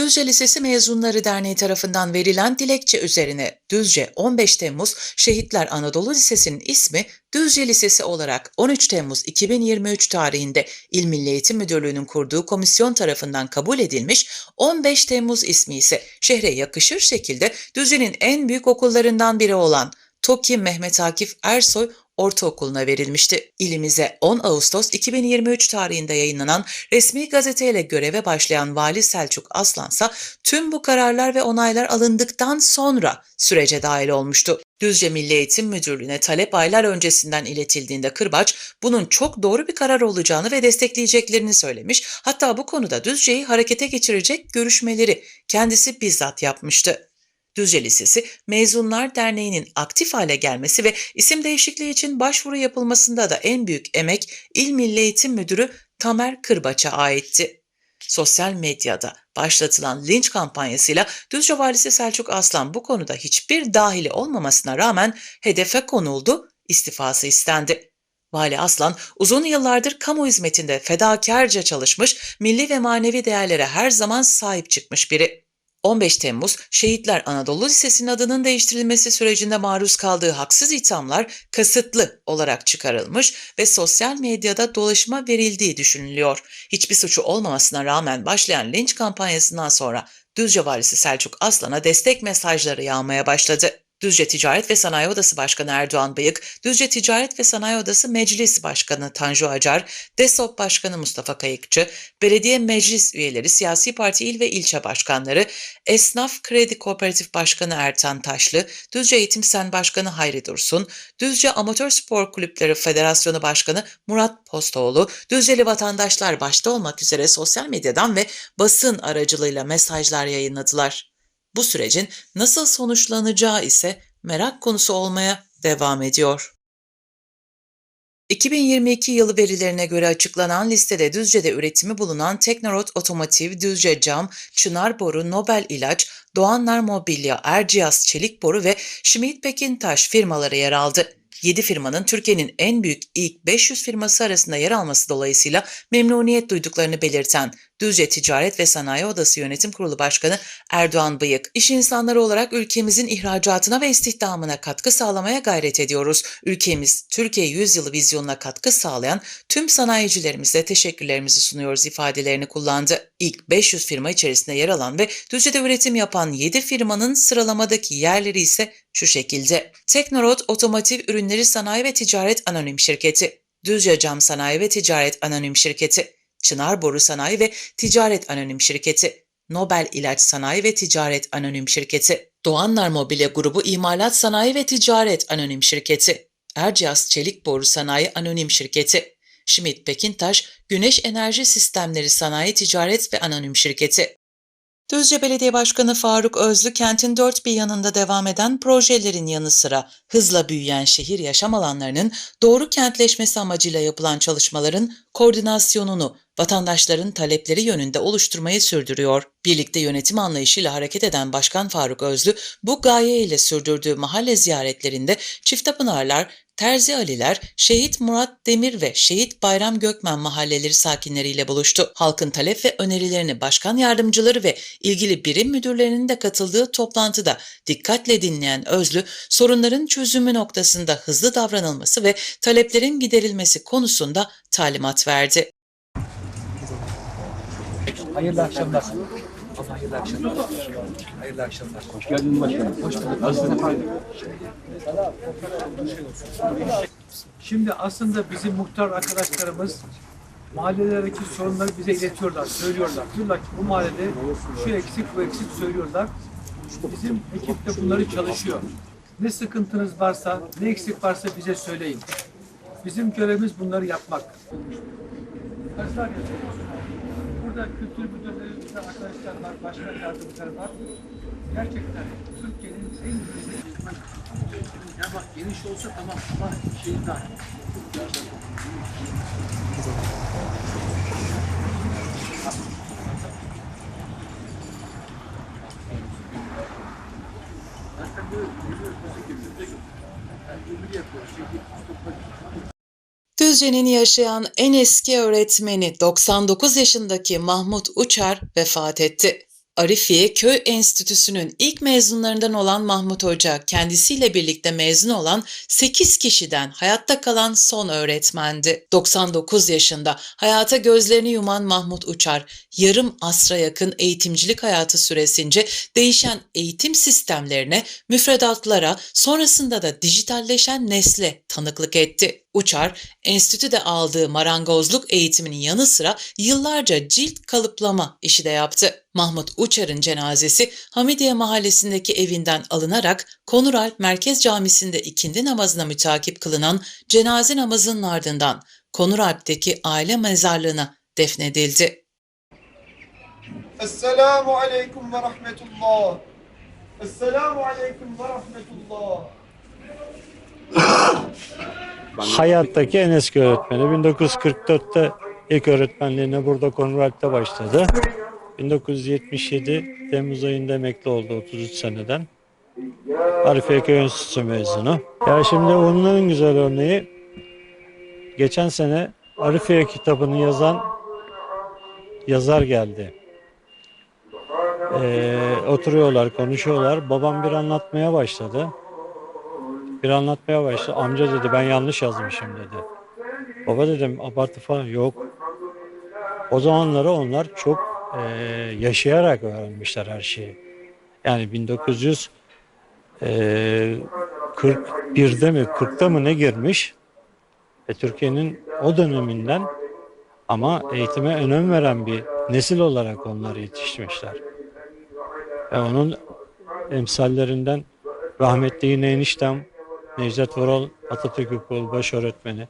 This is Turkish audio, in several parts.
Düzce Lisesi Mezunları Derneği tarafından verilen dilekçe üzerine Düzce 15 Temmuz Şehitler Anadolu Lisesi'nin ismi Düzce Lisesi olarak 13 Temmuz 2023 tarihinde İl Milli Eğitim Müdürlüğü'nün kurduğu komisyon tarafından kabul edilmiş, 15 Temmuz ismi ise şehre yakışır şekilde Düzce'nin en büyük okullarından biri olan TOKİ Mehmet Akif Ersoy Ortaokulu'na verilmişti. İlimize 10 Ağustos 2023 tarihinde yayınlanan resmi gazeteyle göreve başlayan Vali Selçuk Aslansa tüm bu kararlar ve onaylar alındıktan sonra sürece dahil olmuştu. Düzce Milli Eğitim Müdürlüğü'ne talep aylar öncesinden iletildiğinde Kırbaç bunun çok doğru bir karar olacağını ve destekleyeceklerini söylemiş. Hatta bu konuda Düzce'yi harekete geçirecek görüşmeleri kendisi bizzat yapmıştı. Düzce Lisesi Mezunlar Derneği'nin aktif hale gelmesi ve isim değişikliği için başvuru yapılmasında da en büyük emek İl Milli Eğitim Müdürü Tamer Kırbaç'a aitti. Sosyal medyada başlatılan linç kampanyasıyla Düzce Valisi Selçuk Aslan bu konuda hiçbir dahili olmamasına rağmen hedefe konuldu, istifası istendi. Vali Aslan uzun yıllardır kamu hizmetinde fedakarca çalışmış, milli ve manevi değerlere her zaman sahip çıkmış biri. 15 Temmuz Şehitler Anadolu Lisesi'nin adının değiştirilmesi sürecinde maruz kaldığı haksız ithamlar kasıtlı olarak çıkarılmış ve sosyal medyada dolaşıma verildiği düşünülüyor. Hiçbir suçu olmamasına rağmen başlayan linç kampanyasından sonra Düzce Valisi Selçuk Aslan'a destek mesajları yağmaya başladı. Düzce Ticaret ve Sanayi Odası Başkanı Erdoğan Bıyık, Düzce Ticaret ve Sanayi Odası Meclis Başkanı Tanju Acar, DESOP Başkanı Mustafa Kayıkçı, belediye meclis üyeleri, siyasi parti il ve ilçe başkanları, Esnaf Kredi Kooperatif Başkanı Ertan Taşlı, Düzce Eğitim Sen Başkanı Hayri Dursun, Düzce Amatör Spor Kulüpleri Federasyonu Başkanı Murat Postoğlu, Düzceli vatandaşlar başta olmak üzere sosyal medyadan ve basın aracılığıyla mesajlar yayınladılar. Bu sürecin nasıl sonuçlanacağı ise merak konusu olmaya devam ediyor. 2022 yılı verilerine göre açıklanan listede Düzce'de üretimi bulunan Teknorot Otomotiv, Düzce Cam, Çınar Boru, Nobel İlaç, Doğanlar Mobilya, Erciyes Çelik Boru ve Schmidt Pekintaş firmaları yer aldı. 7 firmanın Türkiye'nin en büyük ilk 500 firması arasında yer alması dolayısıyla memnuniyet duyduklarını belirten Düzce Ticaret ve Sanayi Odası Yönetim Kurulu Başkanı Erdoğan Bıyık, iş insanları olarak ülkemizin ihracatına ve istihdamına katkı sağlamaya gayret ediyoruz. Ülkemiz Türkiye Yüzyılı vizyonuna katkı sağlayan tüm sanayicilerimize teşekkürlerimizi sunuyoruz ifadelerini kullandı. İlk 500 firma içerisinde yer alan ve Düzce'de üretim yapan 7 firmanın sıralamadaki yerleri ise şu şekilde. Teknorot Otomotiv Ürünleri Sanayi ve Ticaret Anonim Şirketi, Düzce Cam Sanayi ve Ticaret Anonim Şirketi, Çınar Boru Sanayi ve Ticaret Anonim Şirketi, Nobel İlaç Sanayi ve Ticaret Anonim Şirketi, Doğanlar Mobilya Grubu İmalat Sanayi ve Ticaret Anonim Şirketi, Erciyes Çelik Boru Sanayi Anonim Şirketi, Schmidt Pekintaş Güneş Enerji Sistemleri Sanayi Ticaret ve Anonim Şirketi, Düzce Belediye Başkanı Faruk Özlü kentin dört bir yanında devam eden projelerin yanı sıra hızla büyüyen şehir yaşam alanlarının doğru kentleşmesi amacıyla yapılan çalışmaların koordinasyonunu vatandaşların talepleri yönünde oluşturmayı sürdürüyor. Birlikte yönetim anlayışıyla hareket eden Başkan Faruk Özlü bu gaye ile sürdürdüğü mahalle ziyaretlerinde Çiftapınarlar, Terzi Aliler, Şehit Murat Demir ve Şehit Bayram Gökmen mahalleleri sakinleriyle buluştu. Halkın talep ve önerilerini başkan yardımcıları ve ilgili birim müdürlerinin de katıldığı toplantıda dikkatle dinleyen Özlü, sorunların çözümü noktasında hızlı davranılması ve taleplerin giderilmesi konusunda talimat verdi. Hayırlı akşamlar. Allah hayırlı akşamlar. Hayırlı akşamlar. Hoş geldiniz başkanım. Hoş bulduk. Nasılsınız efendim? Şimdi aslında bizim muhtar arkadaşlarımız mahallelerdeki sorunları bize iletiyorlar, söylüyorlar. Diyorlar ki bu mahallede şu eksik, bu eksik söylüyorlar. Bizim ekip de bunları çalışıyor. Ne sıkıntınız varsa, ne eksik varsa bize söyleyin. Bizim görevimiz bunları yapmak. Arkadaşlar, Burada kültür müdürlerimizde arkadaşlar var, başkan yardımcıları var. Gerçekten Türkiye'nin en güzel Ya bak geniş olsa tamam ama şey daha. Geliyor, böyle geliyor, böyle geliyor. Yani öbürü yapıyor, şey yapıyor. Düzce'nin yaşayan en eski öğretmeni 99 yaşındaki Mahmut Uçar vefat etti. Arifiye Köy Enstitüsü'nün ilk mezunlarından olan Mahmut Hoca, kendisiyle birlikte mezun olan 8 kişiden hayatta kalan son öğretmendi. 99 yaşında hayata gözlerini yuman Mahmut Uçar, yarım asra yakın eğitimcilik hayatı süresince değişen eğitim sistemlerine, müfredatlara, sonrasında da dijitalleşen nesle tanıklık etti. Uçar, enstitüde aldığı marangozluk eğitiminin yanı sıra yıllarca cilt kalıplama işi de yaptı. Mahmut Uçar'ın cenazesi Hamidiye mahallesindeki evinden alınarak Konuralp Merkez Camisi'nde ikindi namazına mütakip kılınan cenaze namazının ardından Konuralp'teki aile mezarlığına defnedildi. Esselamu aleyküm ve rahmetullah. Esselamu aleyküm ve rahmetullah. Hayattaki en eski öğretmeni. 1944'te ilk öğretmenliğine burada Konrad'da başladı. 1977 Temmuz ayında emekli oldu 33 seneden. Arifiye Köy Enstitüsü mezunu. Ya şimdi onun en güzel örneği geçen sene Arifiye kitabını yazan yazar geldi. Ee, oturuyorlar, konuşuyorlar. Babam bir anlatmaya başladı. Bir anlatmaya başladı. Amca dedi ben yanlış yazmışım dedi. Baba dedim abartı falan yok. O zamanları onlar çok eee, yaşayarak öğrenmişler her şeyi. Yani 1941'de mi 40'ta mı ne girmiş? E, Türkiye'nin o döneminden ama eğitime önem veren bir nesil olarak onlar yetişmişler. Ve onun emsallerinden rahmetli yine eniştem Necdet Vural Atatürk Okulu baş öğretmeni.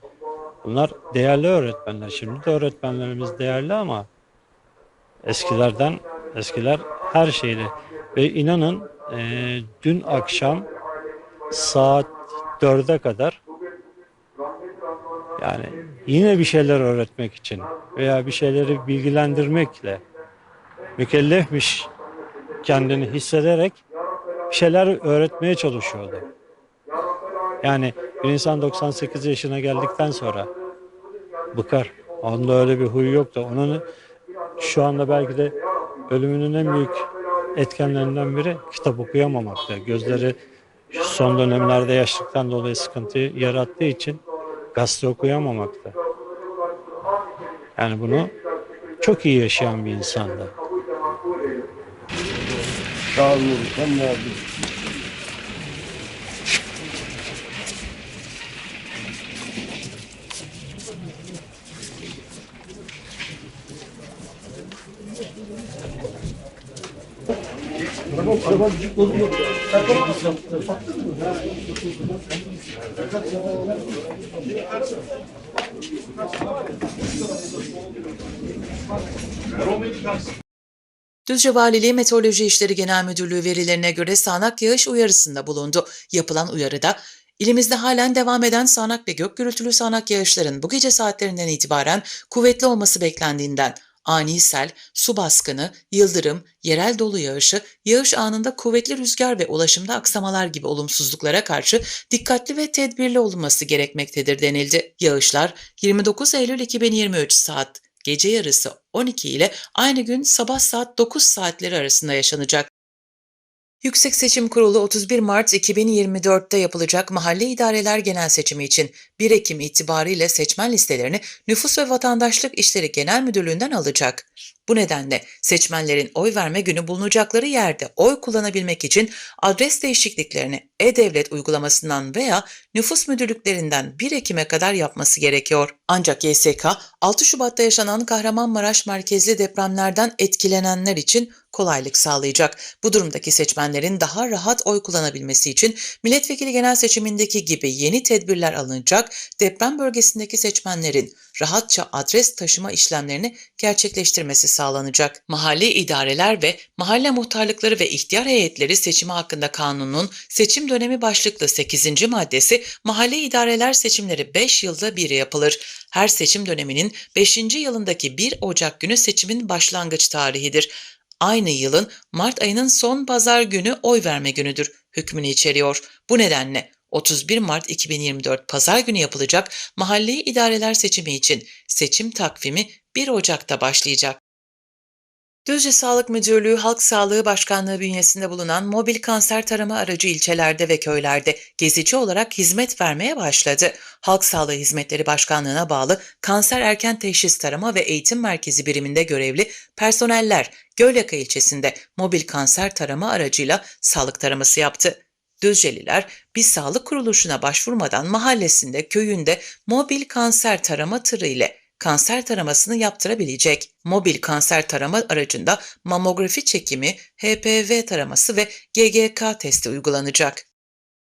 Bunlar değerli öğretmenler. Şimdi de öğretmenlerimiz değerli ama eskilerden eskiler her şeyle ve inanın eee, dün akşam saat 4'e kadar yani yine bir şeyler öğretmek için veya bir şeyleri bilgilendirmekle mükellefmiş kendini hissederek bir şeyler öğretmeye çalışıyordu. Yani bir insan 98 yaşına geldikten sonra bıkar. Onda öyle bir huy yoktu. Onun şu anda belki de ölümünün en büyük etkenlerinden biri kitap okuyamamaktı. Gözleri son dönemlerde yaşlıktan dolayı sıkıntı yarattığı için gazete okuyamamaktı. Yani bunu çok iyi yaşayan bir insandı. Sağ olun. Sen ne yaptın? Düzce Valiliği Meteoroloji İşleri Genel Müdürlüğü verilerine göre sağanak yağış uyarısında bulundu. Yapılan uyarıda ilimizde halen devam eden sağanak ve gök gürültülü sağanak yağışların bu gece saatlerinden itibaren kuvvetli olması beklendiğinden ani sel, su baskını, yıldırım, yerel dolu yağışı, yağış anında kuvvetli rüzgar ve ulaşımda aksamalar gibi olumsuzluklara karşı dikkatli ve tedbirli olunması gerekmektedir denildi. Yağışlar 29 Eylül 2023 saat gece yarısı 12 ile aynı gün sabah saat 9 saatleri arasında yaşanacak. Yüksek Seçim Kurulu 31 Mart 2024'te yapılacak Mahalle İdareler Genel Seçimi için 1 Ekim itibariyle seçmen listelerini Nüfus ve Vatandaşlık İşleri Genel Müdürlüğü'nden alacak. Bu nedenle seçmenlerin oy verme günü bulunacakları yerde oy kullanabilmek için adres değişikliklerini e-Devlet uygulamasından veya nüfus müdürlüklerinden 1 Ekim'e kadar yapması gerekiyor. Ancak YSK 6 Şubat'ta yaşanan Kahramanmaraş merkezli depremlerden etkilenenler için kolaylık sağlayacak. Bu durumdaki seçmenlerin daha rahat oy kullanabilmesi için milletvekili genel seçimindeki gibi yeni tedbirler alınacak, deprem bölgesindeki seçmenlerin rahatça adres taşıma işlemlerini gerçekleştirmesi sağlanacak. Mahalli idareler ve mahalle muhtarlıkları ve ihtiyar heyetleri seçimi hakkında kanunun seçim dönemi başlıklı 8. maddesi mahalle idareler seçimleri 5 yılda bir yapılır. Her seçim döneminin 5. yılındaki 1 Ocak günü seçimin başlangıç tarihidir. Aynı yılın Mart ayının son pazar günü oy verme günüdür hükmünü içeriyor. Bu nedenle 31 Mart 2024 pazar günü yapılacak mahalli idareler seçimi için seçim takvimi 1 Ocak'ta başlayacak. Düzce Sağlık Müdürlüğü Halk Sağlığı Başkanlığı bünyesinde bulunan mobil kanser tarama aracı ilçelerde ve köylerde gezici olarak hizmet vermeye başladı. Halk Sağlığı Hizmetleri Başkanlığı'na bağlı Kanser Erken Teşhis Tarama ve Eğitim Merkezi biriminde görevli personeller Gölyaka ilçesinde mobil kanser tarama aracıyla sağlık taraması yaptı. Düzceliler bir sağlık kuruluşuna başvurmadan mahallesinde, köyünde mobil kanser tarama tırı ile kanser taramasını yaptırabilecek. Mobil kanser tarama aracında mamografi çekimi, HPV taraması ve GGK testi uygulanacak.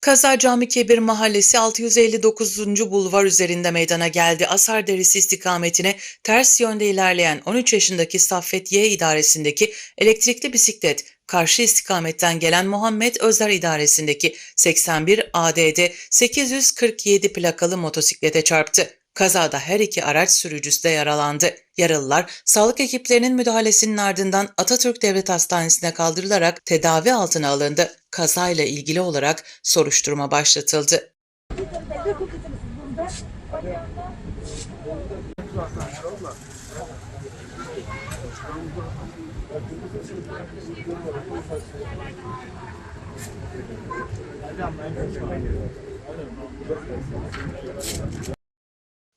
Kaza Cami Kebir Mahallesi 659. Bulvar üzerinde meydana geldi. Asar Derisi istikametine ters yönde ilerleyen 13 yaşındaki Saffet Y idaresindeki elektrikli bisiklet karşı istikametten gelen Muhammed Özer idaresindeki 81 ADD 847 plakalı motosiklete çarptı. Kazada her iki araç sürücüsü de yaralandı. Yaralılar sağlık ekiplerinin müdahalesinin ardından Atatürk Devlet Hastanesi'ne kaldırılarak tedavi altına alındı. Kazayla ilgili olarak soruşturma başlatıldı.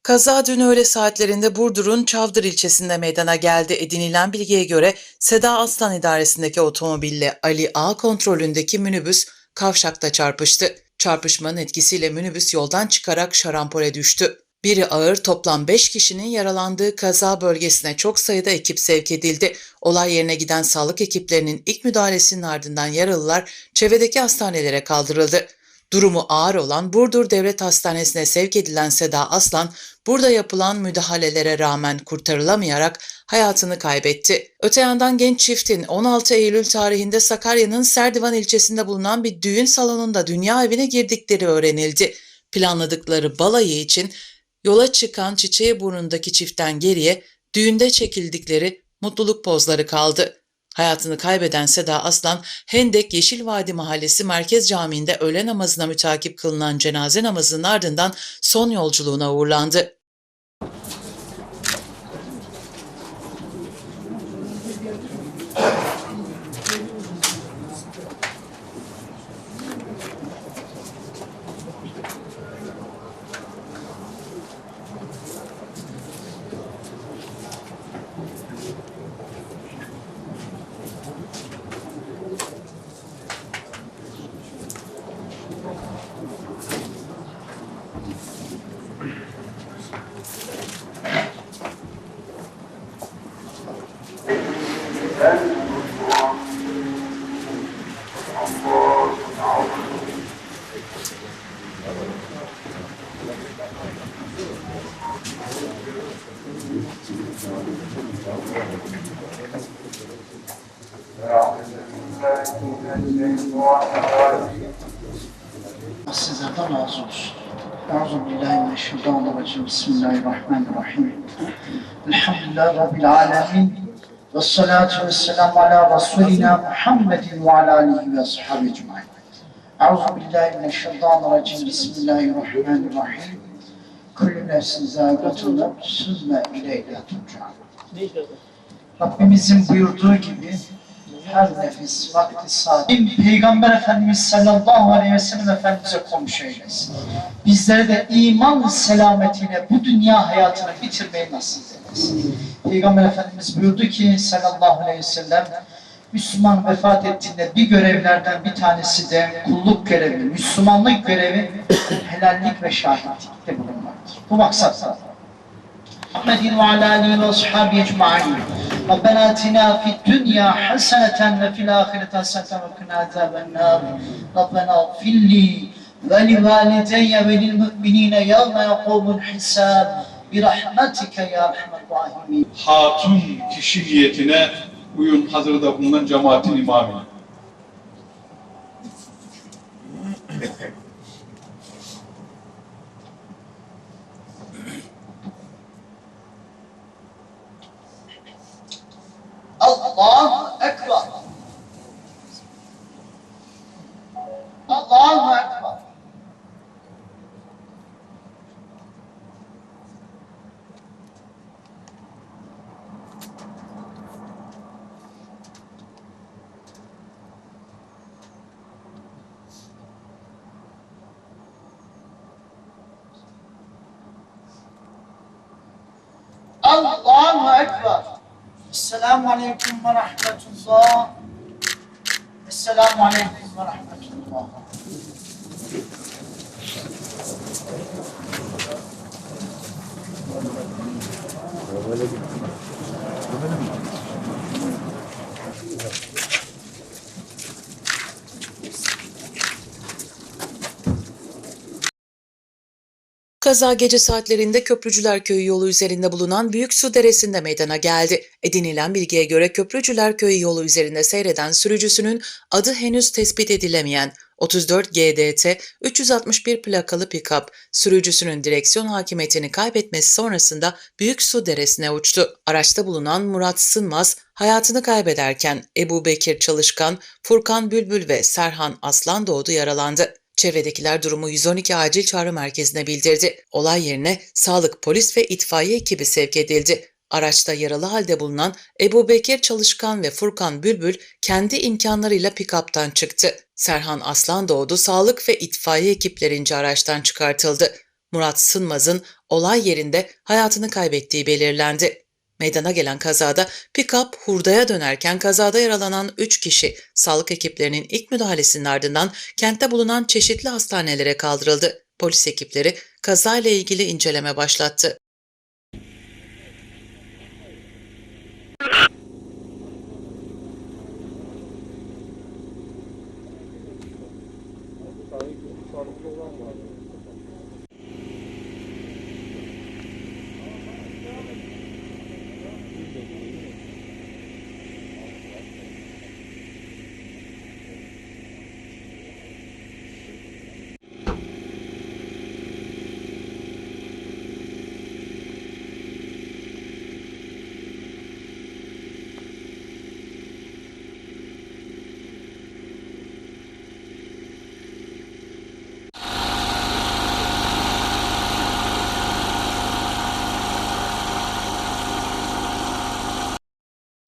Kaza dün öğle saatlerinde Burdur'un Çavdır ilçesinde meydana geldi. Edinilen bilgiye göre Seda Aslan idaresindeki otomobille Ali A kontrolündeki minibüs kavşakta çarpıştı. Çarpışmanın etkisiyle minibüs yoldan çıkarak şarampole düştü. Biri ağır toplam 5 kişinin yaralandığı kaza bölgesine çok sayıda ekip sevk edildi. Olay yerine giden sağlık ekiplerinin ilk müdahalesinin ardından yaralılar çevredeki hastanelere kaldırıldı. Durumu ağır olan Burdur Devlet Hastanesi'ne sevk edilen Seda Aslan, burada yapılan müdahalelere rağmen kurtarılamayarak hayatını kaybetti. Öte yandan genç çiftin 16 Eylül tarihinde Sakarya'nın Serdivan ilçesinde bulunan bir düğün salonunda dünya evine girdikleri öğrenildi. Planladıkları balayı için yola çıkan çiçeği burnundaki çiftten geriye düğünde çekildikleri mutluluk pozları kaldı. Hayatını kaybeden Seda Aslan, Hendek Yeşil Vadi Mahallesi Merkez Camii'nde öğle namazına mütakip kılınan cenaze namazının ardından son yolculuğuna uğurlandı. Sizlerden razı olsun. Euzubillahimineşşeytanirracim. Bismillahirrahmanirrahim. Elhamdülillah Rabbil alemin. Ve salatu ve selamu ala Resulina Muhammedin ve ala alihi ve ashabi ecmaîn. Euzubillahimineşşeytanirracim. Bismillahirrahmanirrahim. Kullu nefsin zâigatun mevt, sümme ileyna turcaun. Rabbimizin buyurduğu gibi her nefis vakti saati Peygamber Efendimiz sallallahu aleyhi ve sellem Efendimiz'e komşu eylesin. Bizlere de iman selametiyle bu dünya hayatını bitirmeyi nasip eylesin. Peygamber Efendimiz buyurdu ki sallallahu aleyhi ve sellem Müslüman vefat ettiğinde bir görevlerden bir tanesi de kulluk görevi, Müslümanlık görevi helallik ve şahitlikte bulunmaktır. Bu maksatla محمد وعلى آله وأصحابه أجمعين ربنا آتنا في الدنيا حسنة وفي الآخرة حسنة وقنا عذاب النار ربنا اغفر لي ولوالدي وللمؤمنين يوم يقوم الحساب برحمتك يا أرحم الراحمين hatun kişi niyetine bugün hazırda bulunan cemaatin imamı. Allah Ekber. Allah Ekber. الله أكبر. السلام عليكم ورحمة الله. السلام عليكم ورحمة الله. Thank you. Kaza gece saatlerinde Köprücüler Köyü yolu üzerinde bulunan Büyük Su Deresi'nde meydana geldi. Edinilen bilgiye göre Köprücüler Köyü yolu üzerinde seyreden sürücüsünün adı henüz tespit edilemeyen 34 GDT 361 plakalı pikap sürücüsünün direksiyon hakimiyetini kaybetmesi sonrasında Büyük Su Deresi'ne uçtu. Araçta bulunan Murat Sınmaz hayatını kaybederken Ebu Bekir Çalışkan, Furkan Bülbül ve Serhan Aslan Doğdu yaralandı. Çevredekiler durumu 112 acil çağrı merkezine bildirdi. Olay yerine sağlık, polis ve itfaiye ekibi sevk edildi. Araçta yaralı halde bulunan Ebu Bekir Çalışkan ve Furkan Bülbül kendi imkanlarıyla pikaptan çıktı. Serhan Aslan Doğdu sağlık ve itfaiye ekiplerince araçtan çıkartıldı. Murat Sınmaz'ın olay yerinde hayatını kaybettiği belirlendi. Meydana gelen kazada pikap hurdaya dönerken kazada yaralanan 3 kişi sağlık ekiplerinin ilk müdahalesinin ardından kentte bulunan çeşitli hastanelere kaldırıldı. Polis ekipleri kazayla ilgili inceleme başlattı.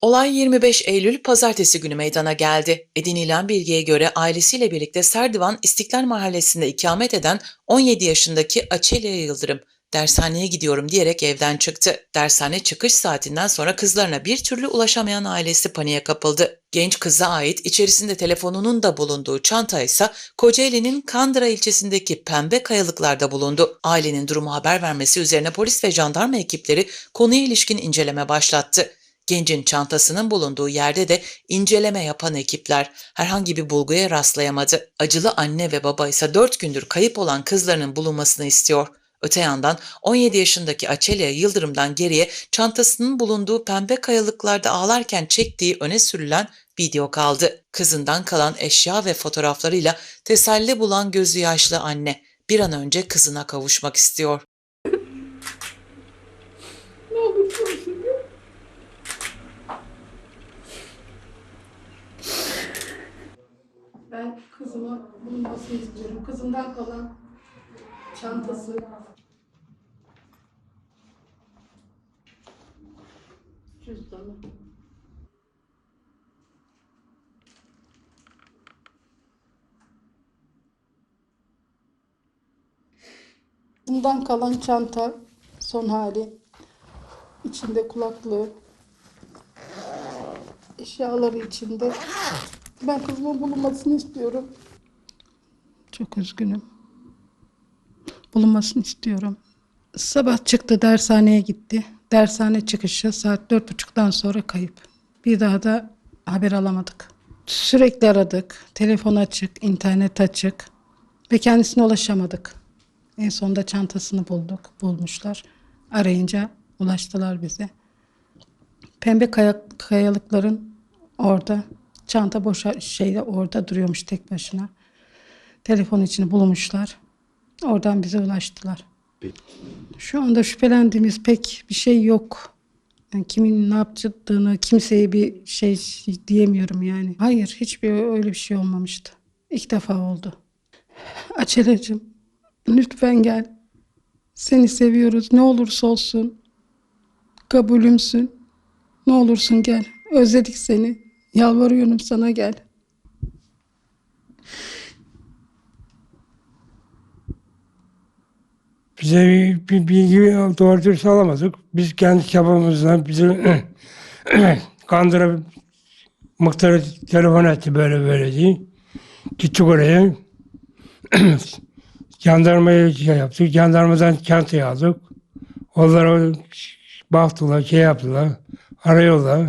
Olay 25 Eylül pazartesi günü meydana geldi. Edinilen bilgiye göre ailesiyle birlikte Serdivan İstiklal Mahallesi'nde ikamet eden 17 yaşındaki Açelya Yıldırım dershaneye gidiyorum diyerek evden çıktı. Dershane çıkış saatinden sonra kızlarına bir türlü ulaşamayan ailesi paniğe kapıldı. Genç kıza ait içerisinde telefonunun da bulunduğu çanta ise Kocaeli'nin Kandıra ilçesindeki pembe kayalıklarda bulundu. Ailenin durumu haber vermesi üzerine polis ve jandarma ekipleri konuya ilişkin inceleme başlattı. Gencin çantasının bulunduğu yerde de inceleme yapan ekipler herhangi bir bulguya rastlayamadı. Acılı anne ve baba ise 4 gündür kayıp olan kızlarının bulunmasını istiyor. Öte yandan 17 yaşındaki Açelya Yıldırım'dan geriye çantasının bulunduğu pembe kayalıklarda ağlarken çektiği öne sürülen video kaldı. Kızından kalan eşya ve fotoğraflarıyla teselli bulan gözü yaşlı anne bir an önce kızına kavuşmak istiyor. Ben kızıma bulunmasını istiyorum. Kızımdan kalan çantası. Cüzdanı. Bundan kalan çanta son hali. İçinde kulaklığı. Eşyaları içinde. Ben kızımın bulunmasını istiyorum. Çok üzgünüm. Bulunmasını istiyorum. Sabah çıktı dershaneye gitti. Dershane çıkışı saat dört buçuktan sonra kayıp. Bir daha da haber alamadık. Sürekli aradık. Telefon açık, internet açık. Ve kendisine ulaşamadık. En sonunda çantasını bulduk, bulmuşlar. Arayınca ulaştılar bize. Pembe kaya- kayalıkların orada. Çanta boşa şeyde orada duruyormuş tek başına. Telefon içini bulmuşlar. Oradan bize ulaştılar. Şu anda şüphelendiğimiz pek bir şey yok. Yani kimin ne yaptığını kimseye bir şey diyemiyorum yani. Hayır hiçbir öyle bir şey olmamıştı. İlk defa oldu. Açelacığım lütfen gel. Seni seviyoruz ne olursa olsun. Kabulümsün. Ne olursun gel. Özledik seni. Yalvarıyorum sana gel. Bize bir, bir bilgi doğru dürüst alamadık. Biz kendi çabamızla bizi kandırıp muhtarı telefon etti böyle böyle diye. Gittik oraya. Jandarmaya şey yaptık. Jandarmadan çantayı aldık. Onlara baktılar, şey yaptılar. Arıyorlar.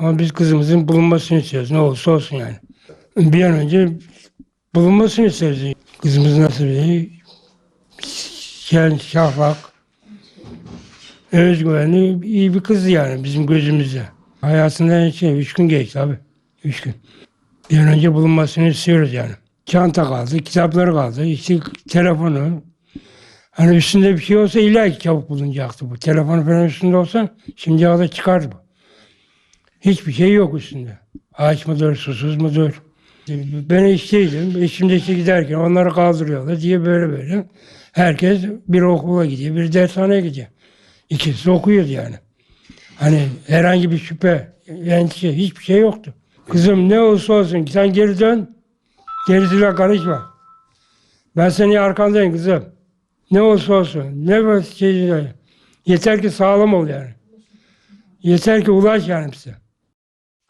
Ama biz kızımızın bulunmasını istiyoruz. Ne olursa olsun yani. Bir an önce bulunmasını istiyoruz. Kızımız nasıl bir şen, şafak, özgüvenli iyi bir kızdı yani bizim gözümüzde. Hayatında şey, üç gün geçti abi. Üç gün. Bir an önce bulunmasını istiyoruz yani. Çanta kaldı, kitapları kaldı, işte telefonu. Hani üstünde bir şey olsa illa ki çabuk bulunacaktı bu. Telefon falan üstünde olsa şimdiye kadar çıkardı bu. Hiçbir şey yok üstünde. Ağaç mıdır, susuz mudur? Ben işteydim. Eşim de işe giderken onları kaldırıyorlar diye böyle böyle. Herkes bir okula gidiyor, bir dershaneye gidiyor. İkisi de okuyordu yani. Hani herhangi bir şüphe, endişe, hiçbir şey yoktu. Kızım ne olursa olsun sen geri dön, gerisine karışma. Ben senin arkandayım kızım. Ne olursa olsun, ne şey, yeter ki sağlam ol yani. Yeter ki ulaş yani bize.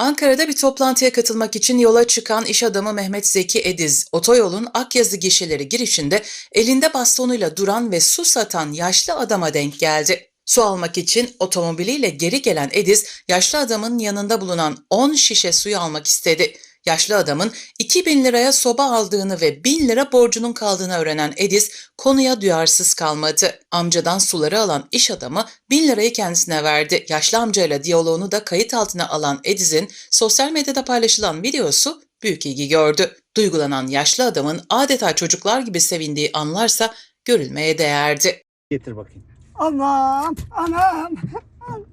Ankara'da bir toplantıya katılmak için yola çıkan iş adamı Mehmet Zeki Ediz, otoyolun Akyazı gişeleri girişinde elinde bastonuyla duran ve su satan yaşlı adama denk geldi. Su almak için otomobiliyle geri gelen Ediz, yaşlı adamın yanında bulunan 10 şişe suyu almak istedi. Yaşlı adamın 2000 liraya soba aldığını ve 1000 lira borcunun kaldığını öğrenen Ediz konuya duyarsız kalmadı. Amcadan suları alan iş adamı 1000 lirayı kendisine verdi. Yaşlı amcayla diyaloğunu da kayıt altına alan Ediz'in sosyal medyada paylaşılan videosu büyük ilgi gördü. Duygulanan yaşlı adamın adeta çocuklar gibi sevindiği anlarsa görülmeye değerdi. Getir bakayım. Anam, anam.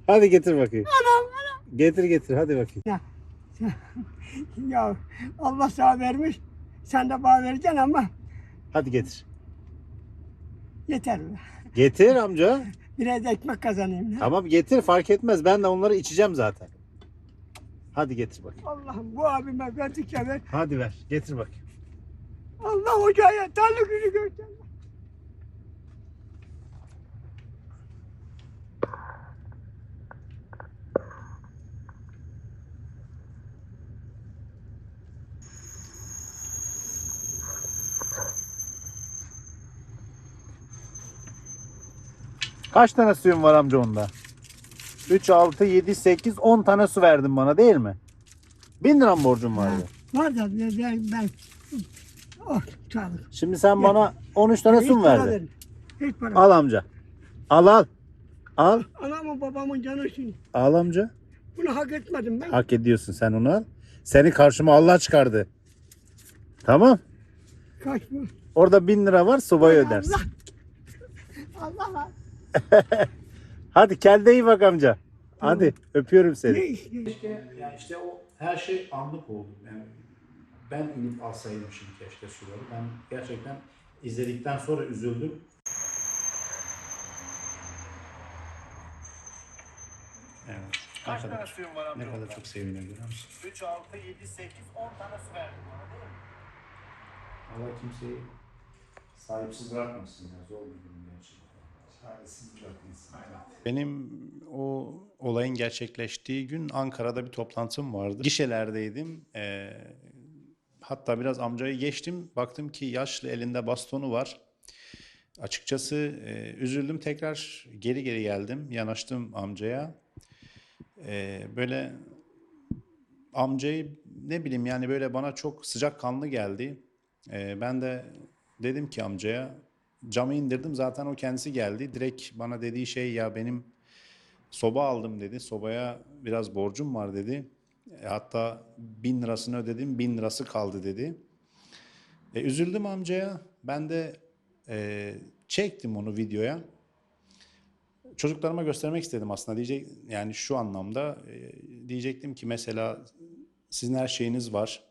Hadi getir bakayım. Anam, anam. Getir getir hadi bakayım. Ya Allah sana vermiş. Sen de bana vereceksin ama Hadi getir. yeter. Getir amca. Biraz ekmek kazanayım. ya. Tamam getir fark etmez. Ben de onları içeceğim zaten. Hadi getir bakayım. Allah'ım bu abime verdikçe ver. Hadi ver. Getir bakayım. Allah hocaya tanrı günü göster. Kaç tane suyun var amca onda? 3, 6, 7, 8, 10 tane su verdin bana değil mi? 1000 lira borcum vardı? Var da ben, ben, oh sağlık. Şimdi sen bana 13 tane su mu verdin? Hiç para. Al amca. Al al. Al. Anamın babamın canı için. Al amca. Bunu hak etmedim ben. Hak ediyorsun sen onu al. Seni karşıma Allah çıkardı. Tamam. Kaç bu? Orada 1000 lira var sobayı ödersin. Allah. Allah. Hadi kendine iyi bak amca. Hadi öpüyorum seni. İş? Yani işte o her şey anlık oldu. Yani ben inip alsaymışım keşke suları. Ben gerçekten izledikten sonra üzüldüm. Evet. Ne kadar, ne kadar çok seviniyor görüyor musun? 3, 6, 7, 8, 10 tane su verdim bana değil mi? Allah kimseyi sahipsiz bırakmasın ya. Zor bir durum gerçekten. Benim o olayın gerçekleştiği gün Ankara'da bir toplantım vardı. Gişelerdeydim. Ee, hatta biraz amcayı geçtim. Baktım ki yaşlı elinde bastonu var. Açıkçası e, üzüldüm. Tekrar geri geri geldim. Yanaştım amcaya. Ee, böyle amcayı ne bileyim yani böyle bana çok sıcak kanlı geldi. Ee, ben de dedim ki amcaya camı indirdim zaten o kendisi geldi. Direkt bana dediği şey ya benim soba aldım dedi. Sobaya biraz borcum var dedi. E, hatta bin lirasını ödedim bin lirası kaldı dedi. E, üzüldüm amcaya. Ben de e, çektim onu videoya. Çocuklarıma göstermek istedim aslında. Diyecek yani şu anlamda e, diyecektim ki mesela sizin her şeyiniz var.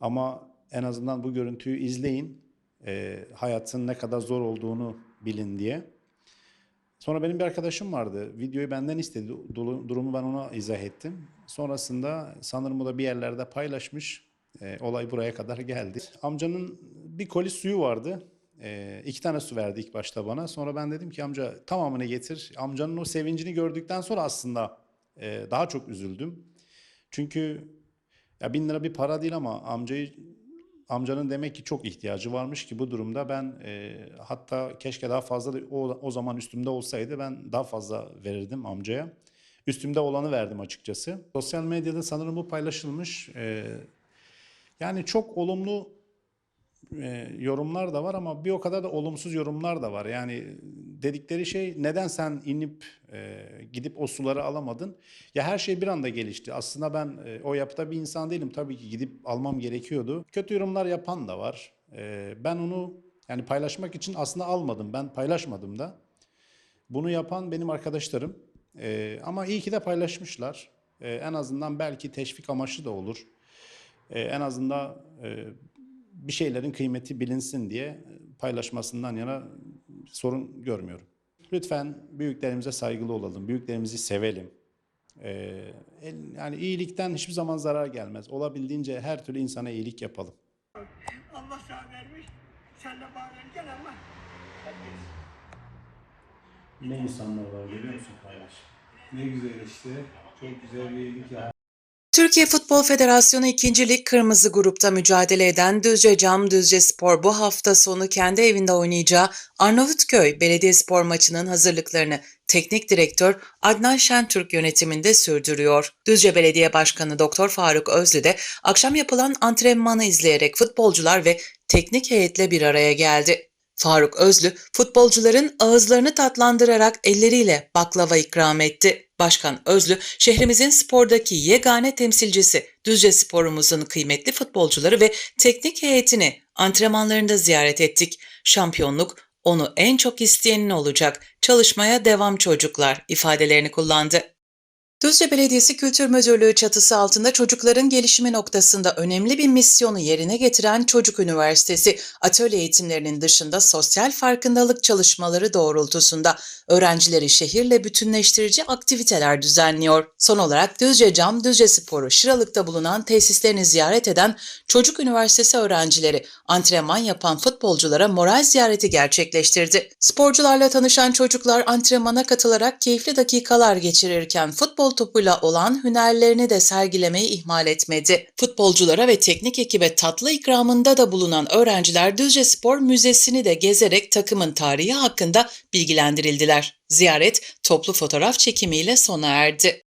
Ama en azından bu görüntüyü izleyin. E, hayatın ne kadar zor olduğunu bilin diye. Sonra benim bir arkadaşım vardı. Videoyu benden istedi. Durumu ben ona izah ettim. Sonrasında sanırım o da bir yerlerde paylaşmış. E, olay buraya kadar geldi. Amcanın bir koli suyu vardı. E, iki tane su verdi ilk başta bana. Sonra ben dedim ki amca tamamını getir. Amcanın o sevincini gördükten sonra aslında e, daha çok üzüldüm. Çünkü ya bin lira bir para değil ama amcayı amcanın demek ki çok ihtiyacı varmış ki bu durumda ben e, hatta keşke daha fazla da o, o zaman üstümde olsaydı ben daha fazla verirdim amcaya. Üstümde olanı verdim açıkçası. Sosyal medyada sanırım bu paylaşılmış. E, yani çok olumlu e, yorumlar da var ama bir o kadar da olumsuz yorumlar da var. Yani dedikleri şey neden sen inip e, gidip o suları alamadın? Ya her şey bir anda gelişti. Aslında ben e, o yapıda bir insan değilim. Tabii ki gidip almam gerekiyordu. Kötü yorumlar yapan da var. E, ben onu yani paylaşmak için aslında almadım. Ben paylaşmadım da. Bunu yapan benim arkadaşlarım. E, ama iyi ki de paylaşmışlar. E, en azından belki teşvik amaçlı da olur. E, en azından e, bir şeylerin kıymeti bilinsin diye paylaşmasından yana sorun görmüyorum. Lütfen büyüklerimize saygılı olalım, büyüklerimizi sevelim. Ee, yani iyilikten hiçbir zaman zarar gelmez. Olabildiğince her türlü insana iyilik yapalım. Allah sana vermiş. Sen de bana vereceksin ama Ne insanlar var görüyor musun kardeş? Ne güzel işte. Çok güzel bir iyilik yaptı. Türkiye Futbol Federasyonu 2. Lig Kırmızı Grup'ta mücadele eden Düzce Cam Düzce Spor bu hafta sonu kendi evinde oynayacağı Arnavutköy Belediyespor maçının hazırlıklarını teknik direktör Adnan Şentürk yönetiminde sürdürüyor. Düzce Belediye Başkanı Doktor Faruk Özlü de akşam yapılan antrenmanı izleyerek futbolcular ve teknik heyetle bir araya geldi. Faruk Özlü futbolcuların ağızlarını tatlandırarak elleriyle baklava ikram etti. Başkan Özlü, şehrimizin spordaki yegane temsilcisi Düzce Spor'umuzun kıymetli futbolcuları ve teknik heyetini antrenmanlarında ziyaret ettik. Şampiyonluk onu en çok isteyenin olacak. Çalışmaya devam çocuklar ifadelerini kullandı. Düzce Belediyesi Kültür Müdürlüğü çatısı altında çocukların gelişimi noktasında önemli bir misyonu yerine getiren Çocuk Üniversitesi, atölye eğitimlerinin dışında sosyal farkındalık çalışmaları doğrultusunda öğrencileri şehirle bütünleştirici aktiviteler düzenliyor. Son olarak Düzce Cam Düzce Sporu Şıralık'ta bulunan tesislerini ziyaret eden Çocuk Üniversitesi öğrencileri antrenman yapan futbolculara moral ziyareti gerçekleştirdi. Sporcularla tanışan çocuklar antrenmana katılarak keyifli dakikalar geçirirken futbol topuyla olan hünerlerini de sergilemeyi ihmal etmedi. Futbolculara ve teknik ekibe tatlı ikramında da bulunan öğrenciler Düzce Spor Müzesi'ni de gezerek takımın tarihi hakkında bilgilendirildiler. Ziyaret toplu fotoğraf çekimiyle sona erdi.